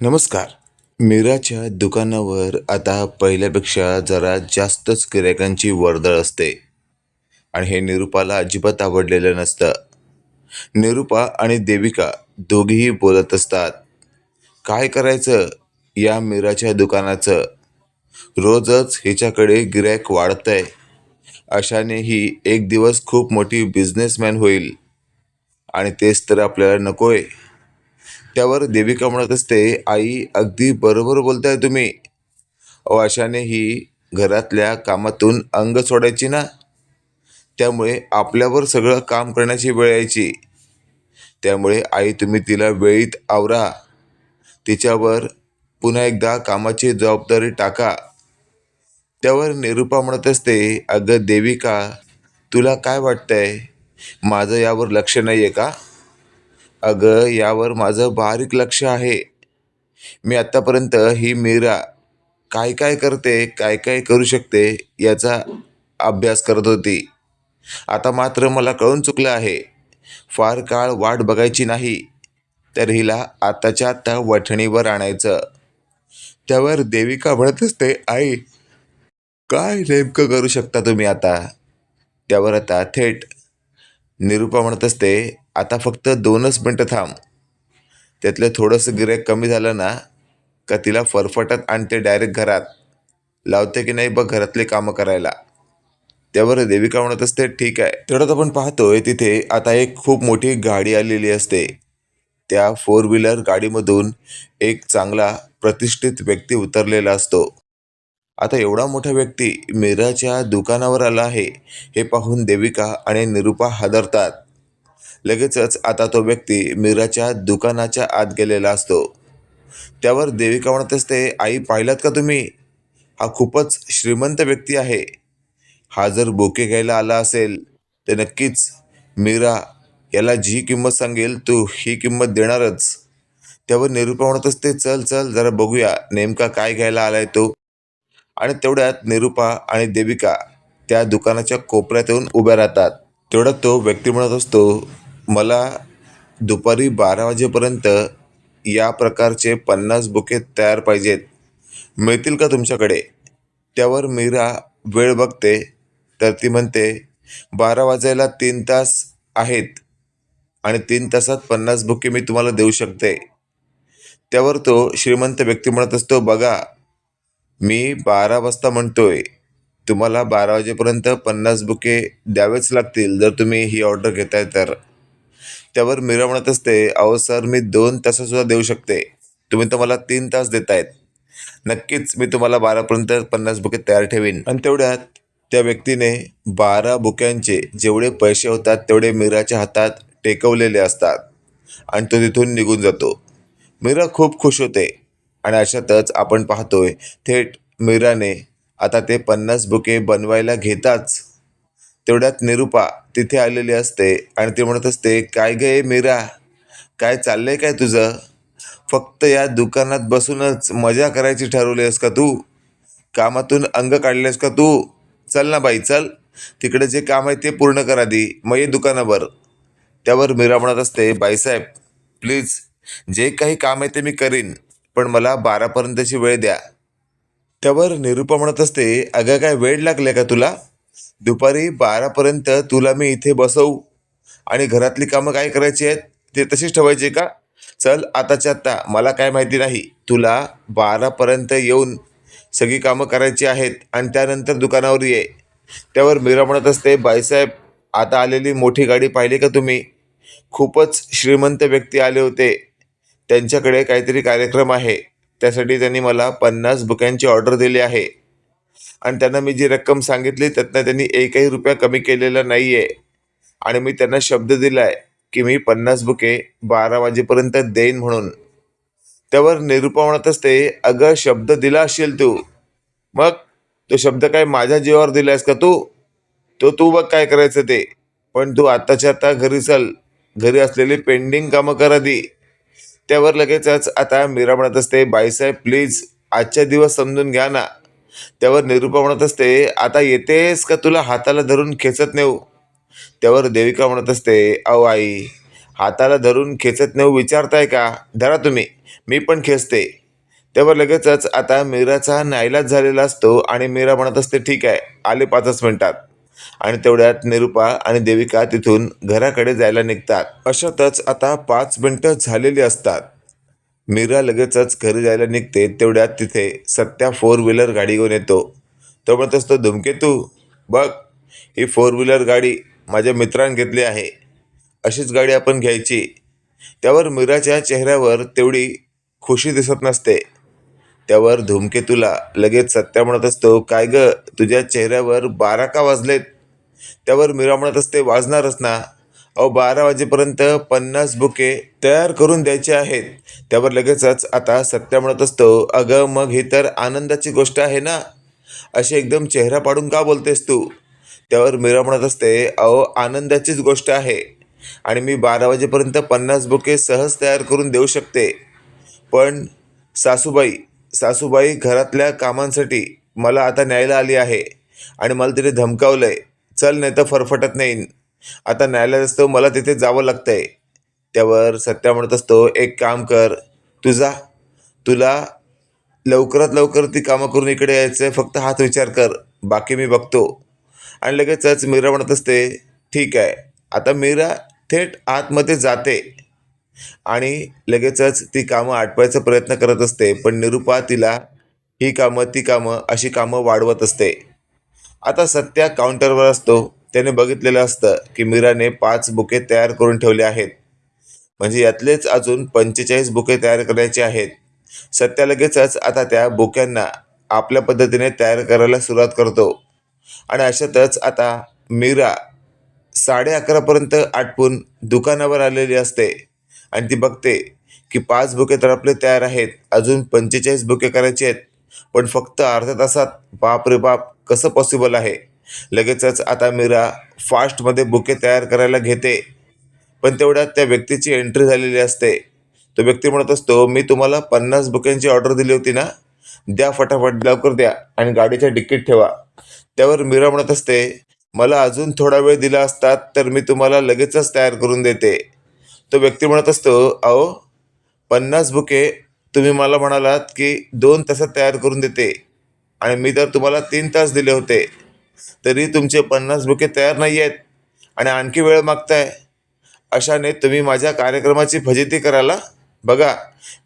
नमस्कार. मीराच्या दुकानावर आता पहिल्यापेक्षा जरा जास्तच गिरायकांची वर्दळ असते. आणि हे निरूपाला अजिबात आवडलेलं नसतं. निरूपा आणि देविका दोघीही बोलत असतात. काय करायचं या मीराच्या दुकानाचं? रोजच हिच्याकडे गिरायक वाढतंय. अशाने ही एक दिवस खूप मोठी बिझनेसमॅन होईल. आणि तेच तर आपल्याला नकोय. त्यावर देविका म्हणत असते आई अगदी बरोबर बोलताय तुम्ही. अहो अशाने ही घरातल्या कामातून अंग सोडायची ना? त्यामुळे आपल्यावर सगळं काम करण्याची वेळ यायची. त्यामुळे आई तुम्ही तिला वेळीत आवरा. तिच्यावर पुन्हा एकदा कामाची जबाबदारी टाका. त्यावर निरूपा म्हणत असते अगं देविका तुला काय वाटतंय? माझं यावर लक्ष नाही आहे का? अगं यावर माझं बारीक लक्ष आहे. मी आत्तापर्यंत ही मीरा काय काय करते काय काय करू शकते याचा अभ्यास करत होती. आता मात्र मला कळून चुकलं आहे. फार काळ वाट बघायची नाही. तर हिला आताच्या आत्ता वठणीवर आणायचं. त्यावर देविका म्हणत असते आई काय नेमकं करू शकता तुम्ही आता? त्यावर आता थेट निरूपा म्हणत असते आता फक्त दोनच मिनटं थांब. त्यातलं थोडंसं गिऱ्हाईक कमी झालं ना का तिला फरफटत आणते डायरेक्ट घरात. लावते की नाही बघ घरातले कामं करायला. त्यावर देविका म्हणत असते ठीक आहे. तेवढंच आपण पाहतोय तिथे आता एक खूप मोठी गाडी आलेली असते. त्या फोर व्हीलर गाडीमधून एक चांगला प्रतिष्ठित व्यक्ती उतरलेला असतो. आता एवढा मोठा व्यक्ती मीराच्या दुकानावर आला आहे हे पाहून देविका आणि निरूपा हादरतात. लगेचच आता तो व्यक्ती मीराच्या दुकानाच्या आत गेलेला असतो. त्यावर देविका म्हणत असते आई पाहिलात का तुम्ही? हा खूपच श्रीमंत व्यक्ती आहे. हा जर बोके घ्यायला आला असेल तर नक्कीच मीरा याला जी किंमत सांगेल तू ही किंमत देणारच. त्यावर निरूपा म्हणत असते चल चल जरा बघूया नेमका काय घ्यायला आलाय तो. आणि तेवढ्यात निरूपा आणि देविका त्या दुकानाच्या कोपऱ्यात येऊन उभ्या राहतात. तेवढ्यात तो व्यक्ती म्हणत असतो मला दुपारी बारा वाजेपर्यंत या प्रकारचे पन्नास बुके तयार पाहिजेत. मिळतील का तुमच्याकडे? त्यावर मीरा वेळ बघते तर ती म्हणते बारा वाजायला तीन तास आहेत आणि तीन तासात पन्नास बुके मी तुम्हाला देऊ शकते. त्यावर तो श्रीमंत व्यक्ती म्हणत असतो बघा मी बारा वाजता म्हणतोय तुम्हाला बारा वाजेपर्यंत पन्नास बुके द्यावेच लागतील जर तुम्ही ही ऑर्डर घेताय तर. त्यावर मीरा म्हणत असते अहो सर मी दोन ताससुद्धा देऊ शकते. तुम्ही तर मला तीन तास देतायत. नक्कीच मी तुम्हाला बारापर्यंत पन्नास बुके तयार ठेवीन. आणि तेवढ्यात त्या व्यक्तीने बारा बुक्यांचे जेवढे पैसे होतात तेवढे मीराच्या हातात टेकवलेले असतात आणि तो तिथून निघून जातो. मीरा खूप खुश होते आणि अशातच आपण पाहतोय थेट मीराने आता ते पन्नास बुके बनवायला घेताच तेवढ्यात निरूपा तिथे आलेली असते आणि ती म्हणत असते काय गे मीरा? काय चाललंय काय तुझं? फक्त या दुकानात बसूनच मजा करायची ठरवली आहेस का तू? कामातून अंग काढलेस का तू? चल ना बाई चल. तिकडे जे काम आहे ते पूर्ण करा दी. मग ये दुकानावर. त्यावर मीरा म्हणत असते बाईसाहेब प्लीज जे काही काम आहे ते मी करीन पण मला बारापर्यंतची वेळ द्या. त्यावर निरूपा म्हणत असते अगं काय वेळ लागले का तुला? दुपारी बारापर्यंत तुला मी इथे बसवू. आणि घरातली कामं काय करायची आहेत ते तशीच ठेवायची का? चल आताच्या आत्ता. मला काय माहिती नाही. तुला बारापर्यंत येऊन सगळी कामं करायची आहेत आणि त्यानंतर दुकानावर ये. त्यावर मीरा म्हणत असते बाईसाहेब आता आलेली मोठी गाडी पाहिली का तुम्ही? खूपच श्रीमंत व्यक्ती आले होते. त्यांच्याकडे काहीतरी कार्यक्रम आहे. त्यासाठी त्यांनी मला पन्नास बुक्यांची ऑर्डर दिली आहे. आणि त्यांना मी जी रक्कम सांगितली त्यातनं त्यांनी एकही रुपया कमी केलेला नाही आहे आणि मी त्यांना शब्द दिला आहे की मी पन्नास बुके बारा वाजेपर्यंत देईन म्हणून. त्यावर निरूपा म्हणत असते अगं शब्द दिला असेल तू. मग तो शब्द काय माझ्या जीवावर दिलायस का तू? तो तू बघ काय करायचं ते. पण तू आत्ताच्या आता घरी चल. घरी असलेली पेंडिंग कामं करा दी त्यावर लगेचच आता मीरा म्हणत असते बाईसाहेब प्लीज आजच्या दिवस समजून घ्या ना. त्यावर निरूपा म्हणत असते आता येतेस का तुला हाताला धरून खेचत नेऊ? त्यावर देविका म्हणत असते अहो आई हाताला धरून खेचत नेऊ विचारताय का? धरा तुम्ही मी पण खेचते. त्यावर लगेचच आता मीराचा नाईलाज झालेला असतो आणि मीरा म्हणत असते ठीक आहे आले पाचच मिनिटात. आणि तेवढ्यात निरुपा आणि देविका तिथून घराकडे जायला निघतात. अशातच आता पाच मिनटं झालेली असतात. मीरा लगेचच घरी जायला निघते तेवढ्यात तिथे सत्या फोर व्हीलर गाडी घेऊन येतो. तो म्हणत असतो धुमकेतू बघ ही फोर व्हीलर गाडी माझ्या मित्रांनी घेतली आहे. अशीच गाडी आपण घ्यायची. त्यावर मीराच्या चेहऱ्यावर तेवढी खुशी दिसत नसते. त्यावर धूमकेतूला लगेच सत्या म्हणत असतो काय ग तुझ्या चेहऱ्यावर बारा का वाजलेत? त्यावर मीरा म्हणत असते वाजणारच ना. अहो बारा वाजेपर्यंत पन्नास बुके तयार करून द्यायचे आहेत. त्यावर लगेचच आता सत्या म्हणत असतो अगं मग ही तर आनंदाची गोष्ट आहे ना? अशी एकदम चेहरा पाडून का बोलतेस तू? त्यावर मीरा म्हणत असते अहो आनंदाचीच गोष्ट आहे आणि मी बारा वाजेपर्यंत पन्नास बुके सहज तयार करून देऊ शकते. पण सासूबाई सासूबाई घरातल्या कामांसाठी मला आता न्यायला आली आहे आणि मला तिने धमकावलं आहे चल नाही तर फरफटत नाही आता न्यायालयात असतो मला तिथे जावं लागतंय. त्यावर सत्या म्हणत असतो एक काम कर तुझा तुला लवकरात लवकर ती कामं करून इकडे यायचं आहे फक्त हाच विचार कर बाकी मी बघतो. आणि लगेचच मीरा म्हणत असते ठीक आहे आता मीरा थेट आतमध्ये जाते. आणि लगेचच ती कामं आटवायचा प्रयत्न करत असते पण निरुपा तिला ही कामं ती कामं अशी कामं वाढवत असते. आता सत्या काउंटरवर असतो. त्याने बघितलेलं असतं की मीराने पाच बुके तयार करून ठेवले आहेत. म्हणजे यातलेच अजून पंचेचाळीस बुके तयार करायचे आहेत. सत्या लगेचच आता त्या बुक्यांना आपल्या पद्धतीने तयार करायला सुरुवात करतो. आणि अशातच आता मीरा साडे अकरापर्यंत आटपून दुकानावर आलेली असते. आणि ती बघते की पाच बुके तर आपले तयार आहेत. अजून पंचेचाळीस बुके करायचे आहेत. पण फक्त अर्ध्या तासात बाप रे बाप कसं पॉसिबल आहे? लगेचच आता मीरा फास्टमध्ये बुके तयार करायला घेते. पण तेवढ्यात त्या व्यक्तीची एंट्री झालेली असते. तो व्यक्ती म्हणत असतो मी तुम्हाला पन्नास बुकेंची ऑर्डर दिली होती ना? द्या फटाफट लवकर द्या आणि गाडीच्या डिक्कीट ठेवा. त्यावर मीरा म्हणत असते मला अजून थोडा वेळ दिला असतात तर मी तुम्हाला लगेचच तयार करून देते. तो व्यक्ती म्हणत असतो अहो पन्नास बुके तुम्ही मला म्हणालात की दोन तासात तयार करून देते आणि मी तर तुम्हाला तीन तास दिले होते. तरी तुमचे पन्नास बुके तयार नाही आहेत आणि आणखी वेळ मागताय. अशाने तुम्ही माझ्या कार्यक्रमाची फजिती करायला बघा.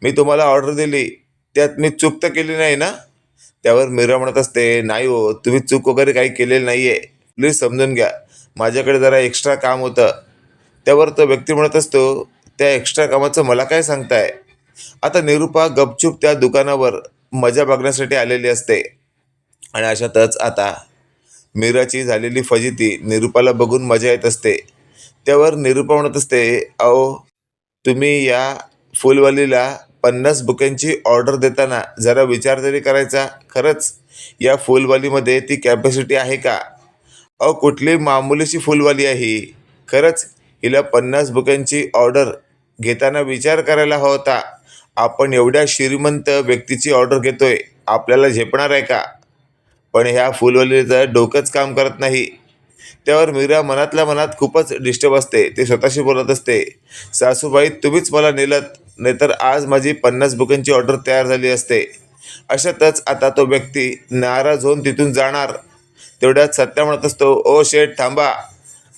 मी तुम्हाला ऑर्डर दिली. त्यात मी चूक तर केली नाही ना? त्यावर मीरा म्हणत असते. नाही हो तुम्ही चूक वगैरे काही केलेली नाही आहे प्लीज समजून घ्या. माझ्याकडे जरा एक्स्ट्रा काम होतं. त्यावर तो व्यक्ती म्हणत असतो त्या एक्स्ट्रा कामाचं मला काय सांगताय? आता निरुपा गपचूप त्या दुकानावर मजा बघण्यासाठी आलेली असते. आणि अशातच आता मीराची झालेली फजिती निरुपाला बघून मजा येत असते. त्यावर निरूपा म्हणत असते अहो तुम्ही या फुलवालीला पन्नास बुक्यांची ऑर्डर देताना जरा विचार तरी करायचा. खरंच या फुलवालीमध्ये ती कॅपॅसिटी आहे का? अहो कुठली मामुलीची फुलवाली आहे ही. खरंच हिला पन्नास बुक्यांची ऑर्डर घेताना विचार करायला हवा होता. आपण एवढ्या श्रीमंत व्यक्तीची ऑर्डर घेतोय. आपल्याला झेपणार आहे का? पण ह्या फुलवलीचं डोकंच काम करत नाही त्यावर मीरा मनातल्या मनात खूपच डिस्टर्ब असते ते स्वतःशी बोलत असते. सासूबाई तुम्हीच मला नेलत नाहीतर आज माझी पन्नास बुकांची ऑर्डर तयार झाली असते. अशातच आता तो व्यक्ती नाराज होऊन तिथून जाणार. तेवढ्यात सत्या म्हणत असतो ओ शेठ थांबा.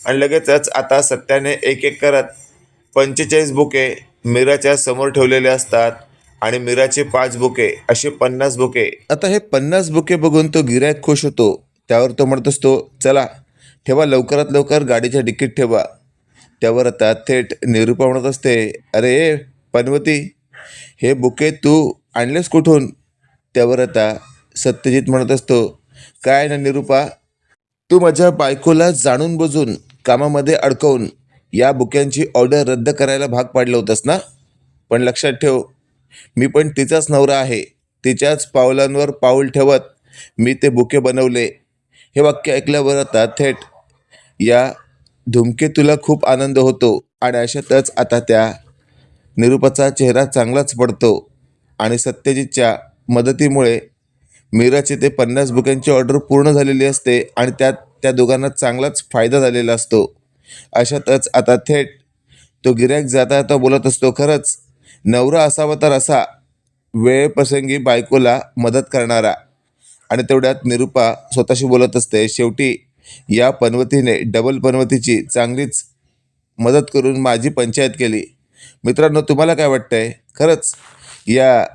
आणि लगेचच आता सत्याने एक एक करत पंचेचाळीस बुके मीराच्या समोर ठेवलेले असतात. आणि मीराचे पाच बुके असे पन्नास बुके. आता हे पन्नास बुके बघून तो गिरायक खुश होतो. त्यावर तो म्हणत असतो चला ठेवा लवकरात लवकर गाडीच्या डिकीट ठेवा. त्यावर आता थेट निरुपा म्हणत असते अरे पनवती हे बुके तू आणलेस कुठून? त्यावर आता सत्यजित म्हणत असतो काय ना निरुपा तू माझ्या बायकोला जाणून बुजून कामामध्ये अडकवून या बुक्यांची ऑर्डर रद्द करायला भाग पाडलं होतंस ना? पण लक्षात ठेव मी पण तिचाच नवरा आहे. तिच्याच पावलांवर पाऊल ठेवत मी ते बुके बनवले. हे वाक्य ऐकल्यावर आता थेट या धुमकेतूला खूप आनंद होतो आणि अशातच आता त्या निरूपाचा चेहरा चांगलाच पडतो आणि सत्यजितच्या मदतीमुळे मीराचे ते पन्नास बुकांची ऑर्डर पूर्ण झालेली असते आणि त्यात त्या दोघांना चांगलाच फायदा झालेला असतो. अशातच आता थेट तो गिऱ्हाईक जाता जाता बोलत असतो. खरंच नवरा असावा तर असा वेळप्रसंगी बायकोला मदत करणारा. आणि तेवढ्यात निरुपा स्वतःशी बोलत असते शेवटी या पनवतीने डबल पनवतीची चांगलीच मदत करून माझी पंचायत केली. मित्रांनो तुम्हाला काय वाटतंय? खरंच या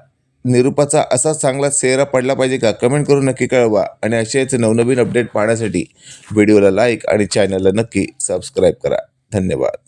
निरुपाचा असा चांगला चेहरा पडला पाहिजे का? कमेंट करून नक्की कळवा आणि असेच नवनवीन अपडेट पाहण्यासाठी व्हिडिओला लाईक आणि चॅनलला नक्की सबस्क्राईब करा. धन्यवाद.